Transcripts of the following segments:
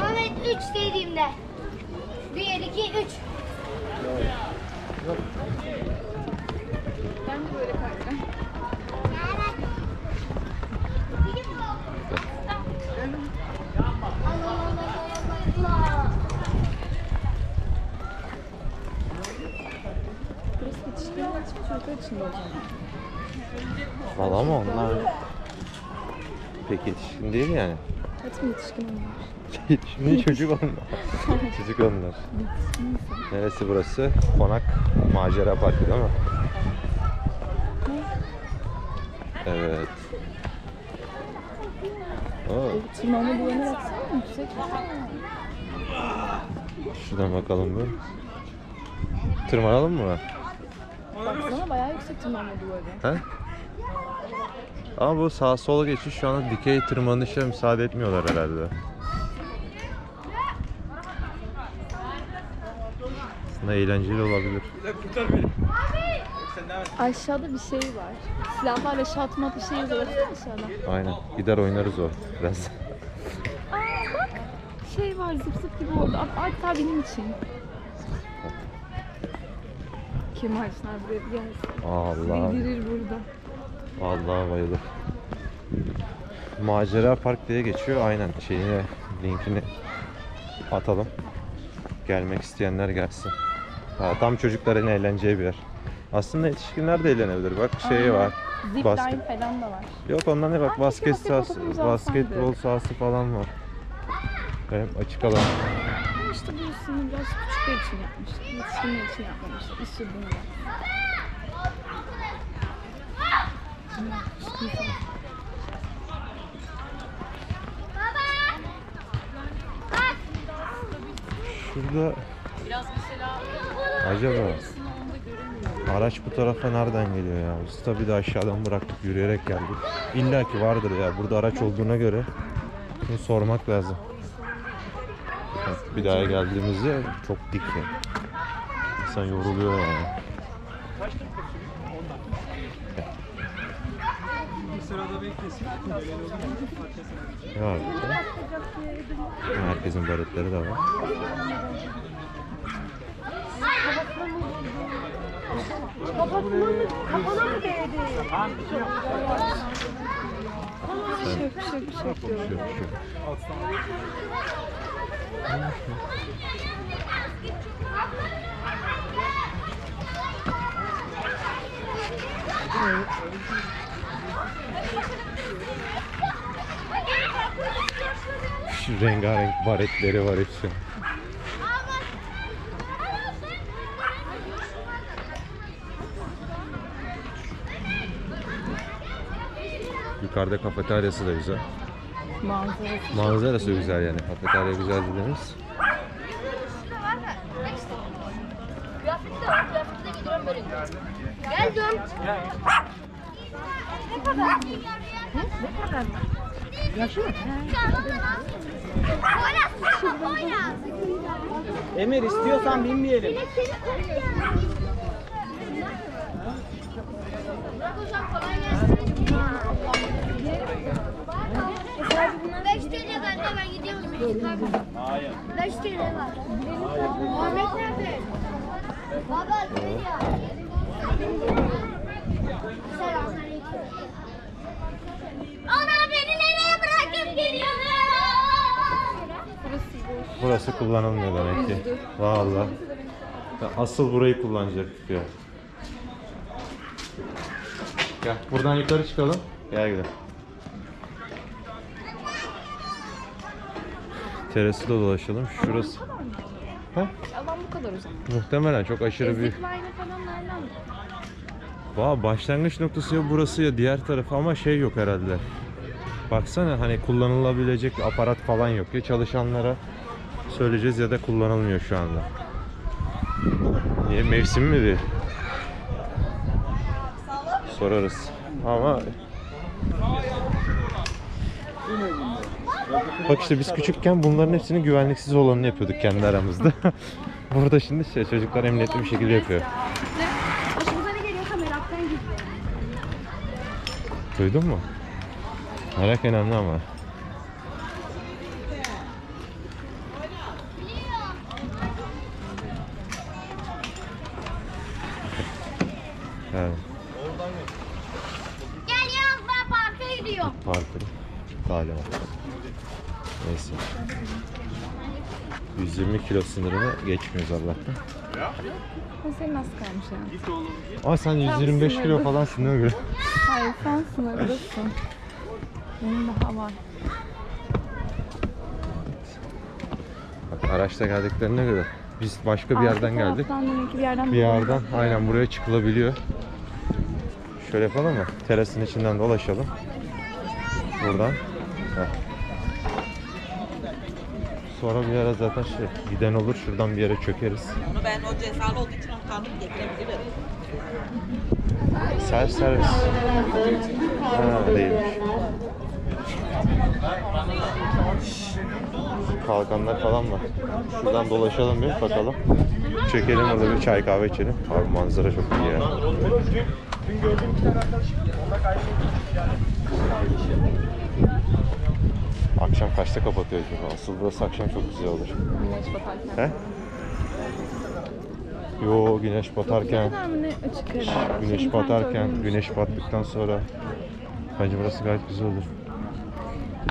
Ahmet 3 dediğimde. 1, 2, 3. Ben de böyle kaydım. Allah Allah Allah. Pek yetişkin değil yani. Mı yetişkin onlar? Yetişkin çocuk onlar. çocuk onlar. Neresi burası? Konak Macera Parkı değil mi? Evet. Oo, Tırmanma duvarına baksana yüksek. şuradan bakalım bir. Tırmanalım mı? Baksana bayağı yüksek tırmanma duvarı. He? Ama bu sağ sola geçiş şu anda dikey tırmanışa müsaade etmiyorlar herhalde. Aslında eğlenceli olabilir. Aşağıda bir şey var. Silahlarla şatmat bir şey. Baksana aşağıda. Aynen. Gider oynarız o biraz. Aa bak. Şey var zıp zıp gibi oldu. Hatta benim için. Kemal Çınar buraya bir gelsin. Allah. Bildirir burada. Allah bayılır. Macera Park diye geçiyor. Aynen şeyini linkini atalım. Gelmek isteyenler gelsin. Ha, tam çocukların eğleneceği bir yer. Aslında yetişkinler de eğlenebilir. Bak şey var. Zip Basket- line falan da var. Yok ondan ne bak Aa, basket keşke sahası, basketbol basketbol sahası falan var. Hep açık alan. İşte burasını biraz küçükler için yapmışlar. Yetişkinler için yapmamışlar. İş yılında. Şurada acaba araç bu tarafa nereden geliyor ya? Biz tabii de aşağıdan bıraktık yürüyerek geldik. İlla ki vardır ya. Burada araç olduğuna göre bunu sormak lazım. Bir daha geldiğimizde çok dik. İnsan yoruluyor yani. Sırada beklesin. Böyle olur mu? Arkasına. Var burada. Herkesin baretleri de var. Kafana mı değdi? Şık şık şık diyor. Şu, şu. Şu rengarenk baretleri var hepsi. Yukarıda kafeteryası da güzel. Manzarası. Manzarası güzel yani. Kafeterya güzel dediğimiz. De var. Gidiyorum böyle. Geldim. Ne kadar? Ne kadar? Yaşı mı? Emir istiyorsan binmeyelim. Beş TL bende ben gidiyorum. Hayır. 5 TL var. Ahmet nerede? Baba geliyor. Selamünaleyküm. Ana beni nereye bırakıp geliyorsun? Burası kullanılmıyor demek ki. Vallahi. Ya Asıl burayı kullanacaktık ya. Gel buradan yukarı çıkalım. Gel gidelim. Terası da dolaşalım. Şurası. Ha? Alan bu kadar o zaman. Muhtemelen çok aşırı büyük. Zipline falan nereden? Valla başlangıç noktası ya burası ya diğer tarafı ama şey yok herhalde. Baksana hani kullanılabilecek bir aparat falan yok. Ya çalışanlara söyleyeceğiz ya da kullanılmıyor şu anda. Niye mevsim mi değil? Sorarız. Ama Bak işte biz küçükken bunların hepsinin güvenliksiz olanını yapıyorduk kendi aramızda. Burada şimdi şey, çocuklar emniyetli bir şekilde yapıyor. Duydun mu? Merak önemli ama. Trafik parkuru. Talimat. Neyse. 120 kilo sınırını geçmiyoruz Allah'tan. O senin az kalmış yani. Ama sen 125 kilo falansın değil mi? Hayır sen sınırlısın. Benim daha var. Bak araçta geldiklerine göre biz başka bir yerden Arka geldik. taraftan demek ki bir yerden Bir yerden aynen buraya çıkılabiliyor. Şöyle yapalım mı? Terasın içinden dolaşalım. Buradan. Heh. Sonra bir ara zaten şey giden olur şuradan bir yere çökeriz. Onu ben o cezalı olduğu için onu tanıdım getirebilirim. Self servis. Ha değilmiş. Kalkanlar falan var. Şuradan dolaşalım bir bakalım. Çekelim orada bir çay kahve içelim. Abi manzara çok iyi ya. Akşam kaçta kapatıyor acaba? Asıl burası akşam çok güzel olur. Güneş batarken. He? Yo güneş Ne batarken, güneş batarken, güneş battıktan sonra bence burası gayet güzel olur.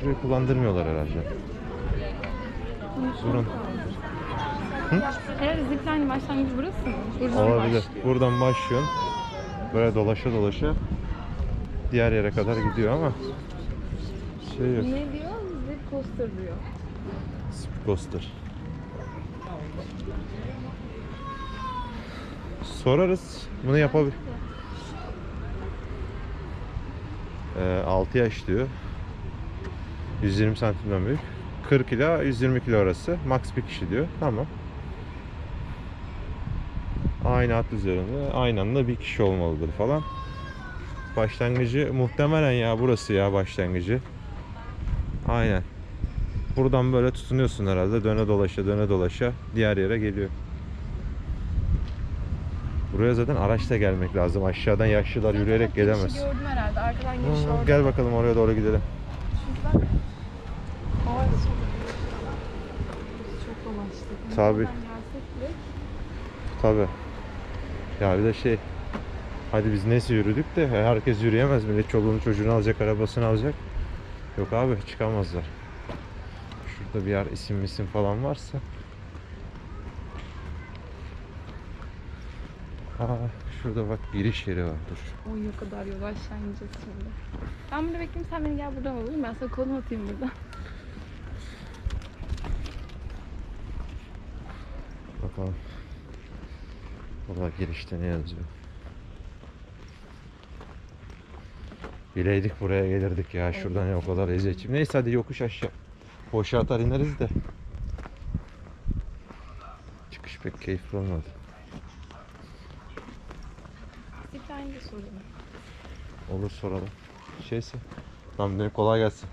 Şurayı kullandırmıyorlar herhalde. Durun. Herhalde zipline başlangıcı burası mı? Buradan Olabilir. başlıyor. Buradan başlıyorsun. Böyle dolaşa dolaşa diğer yere kadar gidiyor ama şey yok. Ne diyor? Coaster diyor. Speed Coaster. Sorarız. Bunu yapabilir. Ee, 6 yaş diyor. 120 santimden büyük. 40 ila 120 kilo arası. Max bir kişi diyor. Tamam. Aynı at üzerinde. Aynı anda bir kişi olmalıdır falan. Başlangıcı muhtemelen ya burası ya başlangıcı. Aynen. Buradan böyle tutunuyorsun herhalde. Döne dolaşa döne dolaşa diğer yere geliyor. Buraya zaten araçla gelmek lazım. Aşağıdan yaşlılar yürüyerek gelemez. Gördüm herhalde. Arkadan giriş orada. Gel bakalım oraya doğru gidelim. Çok- dolaştık. Tabii. Bile Tabi. Ya bir de şey Hadi biz neyse yürüdük de herkes yürüyemez. Millet çoluğunu çocuğunu alacak, arabasını alacak. Yok abi çıkamazlar. Şurada bir yer isim misim falan varsa. Aa, şurada bak giriş yeri var. Dur. Oy o kadar yol aşağı ineceğiz şimdi. Ben burada bekleyeyim sen beni gel buradan mu? Ben sana kolumu atayım burada. Bakalım. Burada girişte ne yazıyor? Bileydik buraya gelirdik ya. Şuradan ya o kadar eziyetçiyim. Neyse hadi yokuş aşağı. Boşa atar ineriz de. Çıkış pek keyifli olmadı. Zipline de sorayım. Olur soralım. Şeyse. Tamam benim kolay gelsin.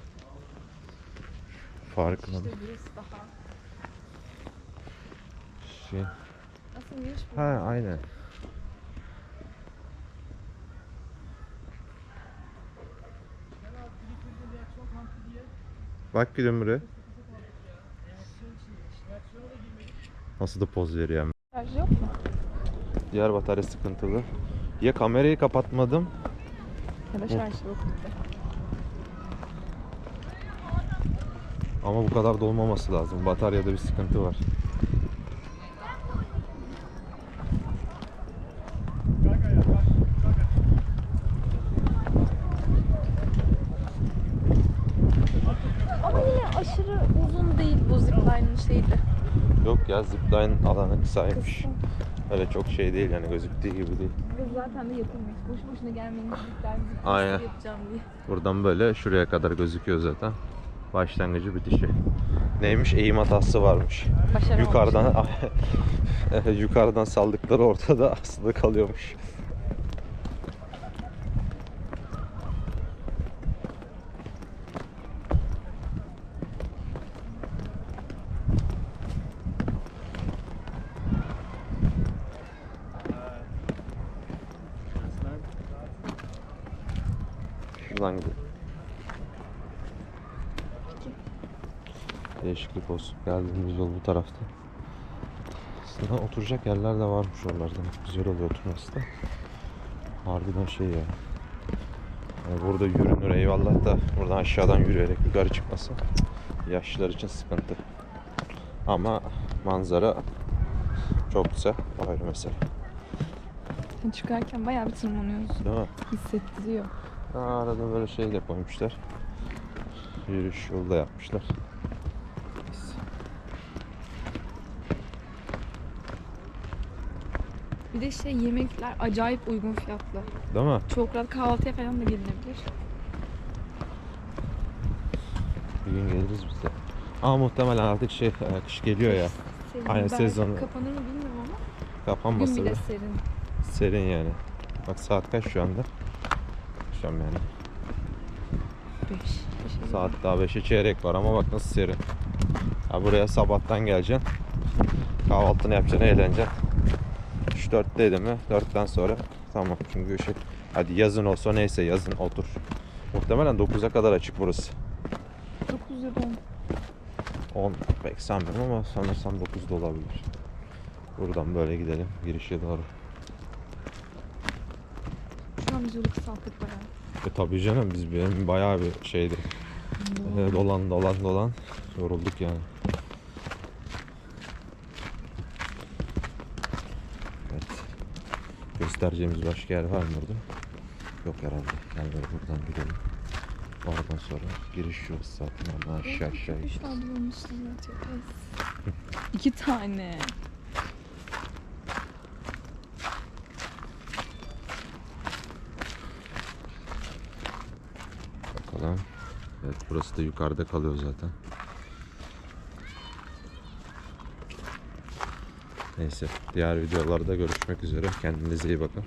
Farkında İşte burası daha. Şey. Nasıl giriş bu? Ha aynen. Bak gülüm buraya. Nasıl da poz veriyor hem. Şarj yok mu? Diğer batarya sıkıntılı. Ya kamerayı kapatmadım. Ya da şarj yok. Ama bu kadar da olmaması lazım. Bataryada bir sıkıntı var. Ama yine aşırı uzun değil bu zipline'ın şeydi. Yok ya zipline alanı kısaymış. Öyle çok şey değil yani gözüktüğü gibi değil. Ve zaten de yapılmış. Boş boşuna gelmeyin zipline zipline Aynen. yapacağım diye. Buradan böyle şuraya kadar gözüküyor zaten. Başlangıcı bitişi. Neymiş? Eğim hatası varmış. Başaramamış. Yukarıdan yukarıdan saldıkları ortada aslında kalıyormuş. Şuradan gidelim. Değişiklik olsun. Geldiğimiz yol bu tarafta. Aslında oturacak yerler de varmış oralarda. Güzel oluyor oturması da. Harbiden şey ya. Yani burada yürünür eyvallah da buradan aşağıdan yürüyerek yukarı çıkması yaşlılar için sıkıntı. Ama manzara çok güzel. Ayrı mesele. Çıkarken bayağı bir tırmanıyorsun. Değil mi? Hissettiriyor. Ha, arada böyle şey de koymuşlar. Yürüyüş yolu da yapmışlar. Bir de şey yemekler acayip uygun fiyatlı. Değil mi? Çok rahat kahvaltıya falan da gelinebilir. Bir gün geliriz biz de. Ama muhtemelen artık şey e, kış geliyor ya. Serin. Aynen, Belki sezonu. Kapanır mı bilmiyorum ama. Kapanmasa Gün bile serin. serin yani. Bak saat kaç şu anda? Akşam yani. Beş. Saat daha 5'e çeyrek var ama bak nasıl serin. Ha buraya sabahtan geleceksin. Kahvaltını yapacaksın, eğleneceksin. 3-4'teydi mi? 4'ten sonra tamam. Çünkü şey, hadi yazın olsa neyse yazın otur. Muhtemelen 9'a kadar açık burası. 9 ya da 10. 10 pek sanmıyorum ama sanırsam 9'da olabilir. Buradan böyle gidelim girişe doğru. Biz yolu kısalttık bayağı. E tabii canım biz benim bayağı bir şeydi. E, dolan dolan dolan yorulduk yani. Evet. Göstereceğimiz başka yer var mı burada? Yok herhalde. Gel böyle buradan gidelim. Oradan sonra giriş yok zaten. Oradan aşağı aşağı Üç tane bulmuştum. İki tane. Bakalım. Evet burası da yukarıda kalıyor zaten. Neyse diğer videolarda görüşmek üzere. Kendinize iyi bakın.